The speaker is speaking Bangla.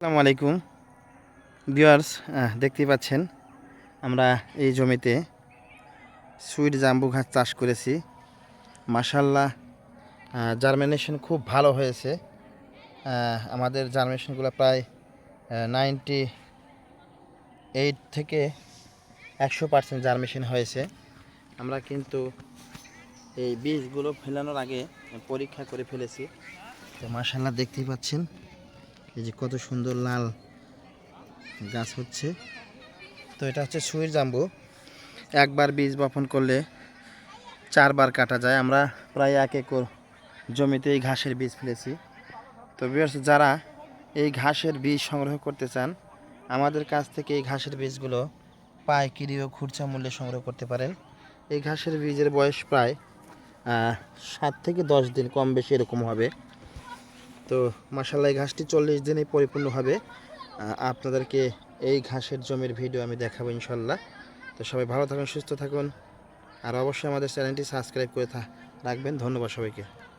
আসসালামু আলাইকুম। ভিউয়ার্স দেখতেই পাচ্ছেন, আমরা এই জমিতে সুইট জাম্বু ঘাস চাষ করেছি। মাসাল্লাহ জার্মিনেশন খুব ভালো হয়েছে। আমাদের জার্মিনেশনগুলো প্রায় নাইনটি এইট থেকে একশো পার্সেন্ট জার্মিনেশন হয়েছে। আমরা কিন্তু এই বীজগুলো ফেলানোর আগে পরীক্ষা করে ফেলেছি। তো মাসাল্লাহ দেখতেই পাচ্ছেন এই যে কত সুন্দর লাল গাছ হচ্ছে। তো এটা হচ্ছে সুইর জাম্বু। একবার বীজ বপন করলে চারবার কাটা যায়। আমরা প্রায় এক একর জমিতে এই ঘাসের বীজ ফেলেছি। তো viewers, যারা এই ঘাসের বীজ সংগ্রহ করতে চান, আমাদের কাছ থেকে এই ঘাসের বীজগুলো পাইকিরি ও খুরচা মূল্যে সংগ্রহ করতে পারেন। এই ঘাসের বীজের বয়স প্রায় সাত থেকে দশ দিন কম বেশি এরকম হবে। তো মাসাল্লাহ এই ঘাসটি চল্লিশ দিনে পরিপূর্ণ হবে। আপনাদেরকে এই ঘাসের জমির ভিডিও আমি দেখাবো ইনশাল্লাহ তো সবাই ভালো থাকুন, সুস্থ থাকুন। আর অবশ্যই আমাদের চ্যানেলটি সাবস্ক্রাইব করে রাখবেন। ধন্যবাদ সবাইকে।